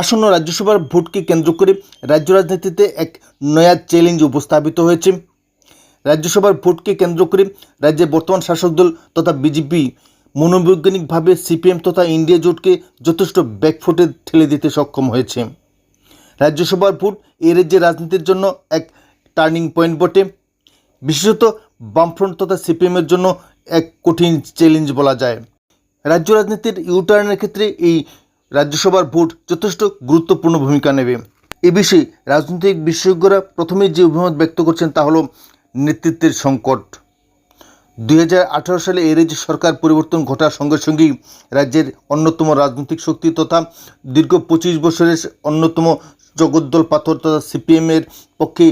আসন্ন রাজ্যসভার ভোটকে কেন্দ্র করে রাজ্য রাজনীতিতে এক নয়া চ্যালেঞ্জ উপস্থাপিত হয়েছে। রাজ্যসভার ভোটকে কেন্দ্র করে রাজ্যের বর্তমান শাসক দল তথা বিজেপি মনোবৈজ্ঞানিকভাবে সিপিএম তথা ইন্ডিয়া জোটকে যথেষ্ট ব্যাকফুটে ঠেলে দিতে সক্ষম হয়েছে। রাজ্যসভার ভোট এ রাজ্যের রাজনীতির জন্য এক টার্নিং পয়েন্ট বটে। বিশেষত বামফ্রন্ট তথা সিপিএমের জন্য এক কঠিন চ্যালেঞ্জ বলা যায়। রাজ্য রাজনীতির ইউটার্নের ক্ষেত্রে এই রাজ্যসভার ভোট যথেষ্ট গুরুত্বপূর্ণ ভূমিকা নেবে। এ বিষয়ে রাজনৈতিক বিশেষজ্ঞরা প্রথমে যে অভিমত ব্যক্ত করছেন তা হলো নেতৃত্বের সংকট। দুই হাজার আঠারো সালে এর যে সরকার পরিবর্তন ঘটার সঙ্গে সঙ্গেই রাজ্যের অন্যতম রাজনৈতিক শক্তি তথা দীর্ঘ পঁচিশ বছরের অন্যতম জগদ্দল পাথর তথা সিপিএমের পক্ষে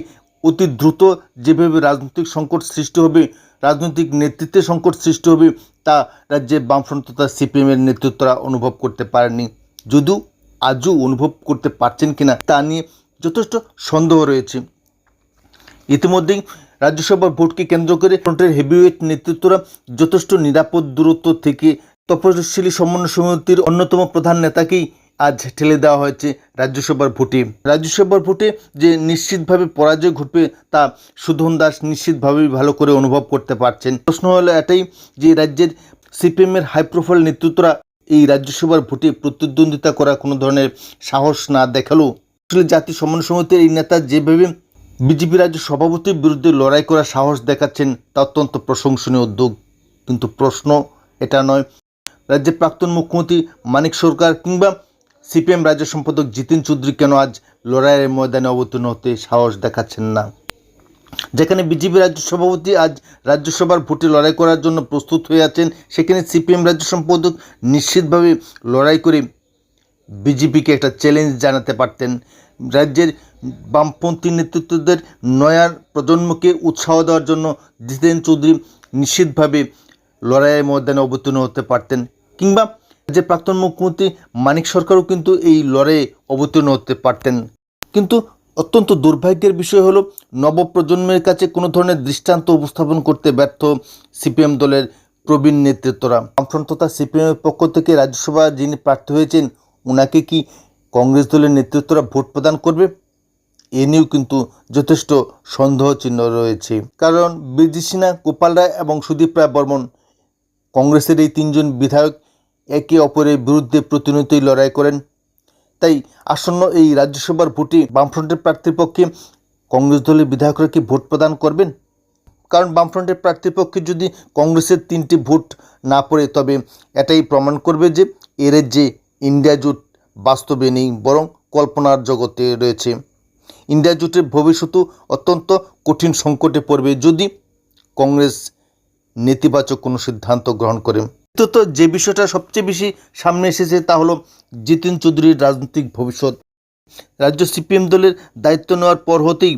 অতি দ্রুত যেভাবে রাজনৈতিক সংকট সৃষ্টি হবে, রাজনৈতিক নেতৃত্বের সংকট সৃষ্টি হবে তা রাজ্যের বামফ্রন্ট তথা সিপিএমের নেতৃত্বরা অনুভব করতে পারেনি যদিও আজও অনুভব করতে পারছেন কিনা তা নিয়ে যথেষ্ট সন্দেহ রয়েছে। ইতিমধ্যেই রাজ্যসভার ভোটকে কেন্দ্র করে ফ্রন্টের হেভিওয়েট নেতৃত্বরা যথেষ্ট নিরাপদ দূরত্ব থেকে তপশিলি সমন্বয় সমিতির অন্যতম প্রধান নেতাকেই আজ ঠেলে দেওয়া হয়েছে রাজ্যসভার ভোটে। রাজ্যসভার ভোটে যে নিশ্চিতভাবে পরাজয় ঘটবে তা সুধন দাস নিশ্চিতভাবেই ভালো করে অনুভব করতে পারছেন। প্রশ্ন হলো এটাই যে রাজ্যের সিপিএমের হাই প্রোফাইল নেতৃত্বরা এই রাজ্যসভার ভোটে প্রতিদ্বন্দ্বিতা করা কোনো ধরনের সাহস না দেখাল। আসলে জাতীয় সমন্বয় সমিতির এই নেতা যেভাবে বিজেপি রাজ্য সভাপতির বিরুদ্ধে লড়াই করার সাহস দেখাচ্ছেন, তা অত্যন্ত প্রশংসনীয় উদ্যোগ। কিন্তু প্রশ্ন এটা নয়, রাজ্যের প্রাক্তন মুখ্যমন্ত্রী মানিক সরকার কিংবা সিপিএম রাজ্য সম্পাদক জিতেন চৌধুরী কেন আজ লড়াইয়ের ময়দানে অবতীর্ণ হতে সাহস দেখাচ্ছেন না? যেখানে বিজেপি রাজ্য সভাপতি আজ রাজ্যসভার ভোটে লড়াই করার জন্য প্রস্তুত হয়ে আছেন, সেখানে সিপিএম রাজ্য সম্পাদক নিশ্চিতভাবে লড়াই করে বিজেপিকে একটা চ্যালেঞ্জ জানাতে পারতেন। রাজ্যের বামপন্থী নেতৃত্বদের নয়ার প্রজন্মকে উৎসাহ দেওয়ার জন্য জিতেন চৌধুরী নিশ্চিতভাবে লড়াইয়ের ময়দানে অবতীর্ণ হতে পারতেন কিংবা যে প্রাক্তন মুখ্যমন্ত্রী মানিক সরকারও কিন্তু এই লড়াইয়ে অবতীর্ণ হতে পারতেন। কিন্তু অত্যন্ত দুর্ভাগ্যের বিষয় হলো, নবপ্রজন্মের কাছে কোনো ধরনের দৃষ্টান্ত উপস্থাপন করতে ব্যর্থ সিপিএম দলের প্রবীণ নেতৃত্বরা। বামফ্রন্ট তথা সিপিএমের পক্ষ থেকে রাজ্যসভা যিনি প্রার্থী হয়েছেন ওনাকে কি কংগ্রেস দলের নেতৃত্বরা ভোট প্রদান করবে? এ নিয়েও কিন্তু যথেষ্ট সন্দেহ চিহ্ন রয়েছে। কারণ বীরজি সিনহা, গোপাল রায় এবং সুদীপ রায় বর্মন কংগ্রেসের এই তিনজন বিধায়ক একে অপরের বিরুদ্ধে প্রতিনিয়তই লড়াই করেন। তাই আসন্ন এই রাজ্যসভার ভোটে বামফ্রন্টের প্রার্থীর পক্ষে কংগ্রেস দলের বিধায়করা কি ভোট প্রদান করবেন? কারণ বামফ্রন্টের প্রার্থীর পক্ষে যদি কংগ্রেসের তিনটি ভোট না পড়ে, তবে এটাই প্রমাণ করবে যে এর যে ইন্ডিয়া জোট বাস্তবে নেই, বরং কল্পনার জগতে রয়েছে। ইন্ডিয়া জোটের ভবিষ্যৎও অত্যন্ত কঠিন সংকটে পড়বে যদি কংগ্রেস নেতিবাচক কোনো সিদ্ধান্ত গ্রহণ করে। তো যে বিষয়টা সবচেয়ে বেশি সামনে এসেছে তা হলো জিতেন চৌধুরীর রাজনৈতিক ভবিষ্যৎ। রাজ্য সিপিএম দলের দায়িত্ব নেওয়ার পর হতেই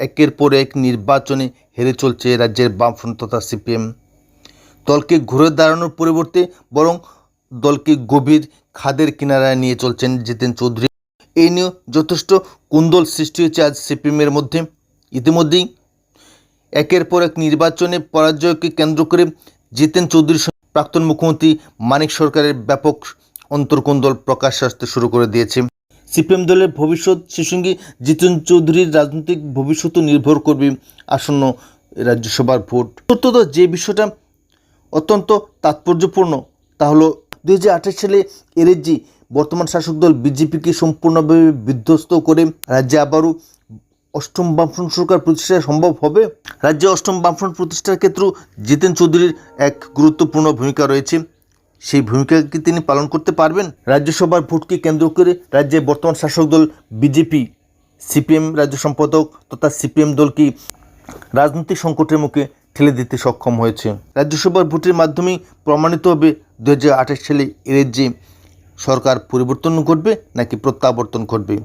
একের পর এক নির্বাচনে হেরে চলছে রাজ্যের বামফ্রন্ট তথা সিপিএম। দলকে ঘুরে দাঁড়ানোর পরিবর্তে বরং দলকে গভীর খাদের কিনারায় নিয়ে চলছেন জিতেন চৌধুরী। এই নিয়ে যথেষ্ট কুন্দল সৃষ্টি হয়েছে আজ সিপিএমের মধ্যে। ইতিমধ্যেই একের পর এক নির্বাচনে পরাজয়কে কেন্দ্র করে জিতেন সঙ্গে প্রাক্তন মুখ্যমন্ত্রী মানিক সরকারের ব্যাপক অন্তর্কুন্দল প্রকাশ আসতে শুরু করে দিয়েছে। সিপিএম দলের ভবিষ্যৎ সে সঙ্গে জিতেন চৌধুরীর রাজনৈতিক ভবিষ্যৎও নির্ভর করবে আসন্ন রাজ্যসভার ভোট। চতুর্থত যে বিষয়টা অত্যন্ত তাৎপর্যপূর্ণ, তা হলো দুই সালে এরএজি বর্তমান শাসক দল বিজেপিকে সম্পূর্ণভাবে বিধ্বস্ত করে রাজ্যে আবারও অষ্টম বামফ্রন্ট সরকার প্রতিষ্ঠা সম্ভব হবে? রাজ্যে অষ্টম বামফ্রন্ট প্রতিষ্ঠার ক্ষেত্রেও জিতেন চৌধুরীর এক গুরুত্বপূর্ণ ভূমিকা রয়েছে। সেই ভূমিকা কি তিনি পালন করতে পারবেন? রাজ্যসভার ভোটকে কেন্দ্র করে রাজ্যে বর্তমান শাসক দল বিজেপি, সিপিএম রাজ্য সম্পাদক তথা সিপিএম দল কি রাজনৈতিক সংকটের মুখে ঠেলে দিতে সক্ষম হয়েছে? রাজ্যসভার ভোটের মাধ্যমেই প্রমাণিত হবে দু হাজার আঠাশ সালে এর যে সরকার পরিবর্তন ঘটবে নাকি প্রত্যাবর্তন ঘটবে?